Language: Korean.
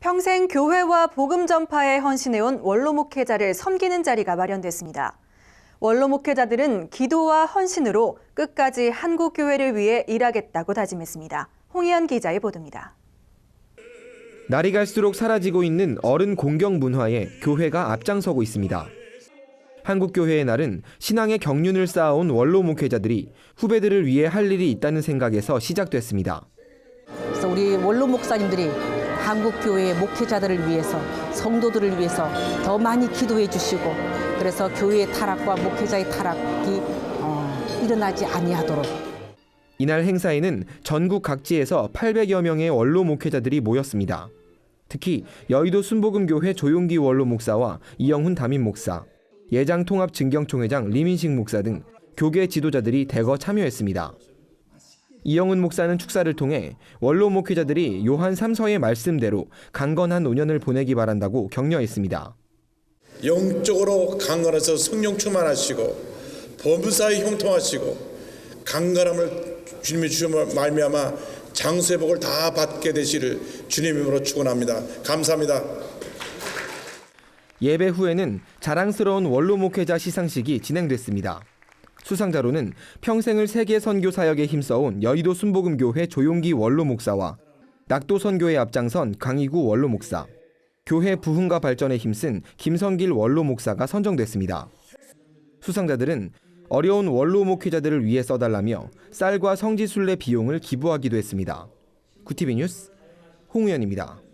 평생 교회와 복음 전파에 헌신해온 원로 목회자를 섬기는 자리가 마련됐습니다. 원로 목회자들은 기도와 헌신으로 끝까지 한국 교회를 위해 일하겠다고 다짐했습니다. 홍희연 기자의 보도입니다. 날이 갈수록 사라지고 있는 어른 공경 문화에 교회가 앞장서고 있습니다. 한국 교회의 날은 신앙의 경륜을 쌓아온 원로 목회자들이 후배들을 위해 할 일이 있다는 생각에서 시작됐습니다. 그래서 우리 원로 목사님들이 한국 교회의 목회자들을 위해서 성도들을 위해서 더 많이 기도해 주시고 그래서 교회의 타락과 목회자의 타락이 어, 일어나지 아니하도록 이날 행사에는 전국 각지에서 800여 명의 원로 목회자들이 모였습니다. 특히 여의도 순복음교회 조용기 원로 목사와 이영훈 담임 목사, 예장 통합 증경총회장 리민식 목사 등 교계 지도자들이 대거 참여했습니다. 이영훈 목사는 축사를 통해 원로 목회자들이 요한 3서의 말씀대로 강건한 5년을 보내기 바란다고 격려했습니다. 영적으로 강건해서 성령 충만하시고 범사에 형통하시고 강건함을 주님이 주심을 말미암아 장수의 복을 다 받게 되시를 주님으로 축원합니다. 감사합니다. 예배 후에는 자랑스러운 원로 목회자 시상식이 진행됐습니다. 수상자로는 평생을 세계 선교 사역에 힘써온 여의도 순복음교회 조용기 원로 목사와 낙도 선교에 앞장선 강희구 원로 목사, 교회 부흥과 발전에 힘쓴 김성길 원로 목사가 선정됐습니다. 수상자들은 어려운 원로 목회자들을 위해 써달라며 쌀과 성지순례 비용을 기부하기도 했습니다. 구티비 뉴스 홍우연입니다.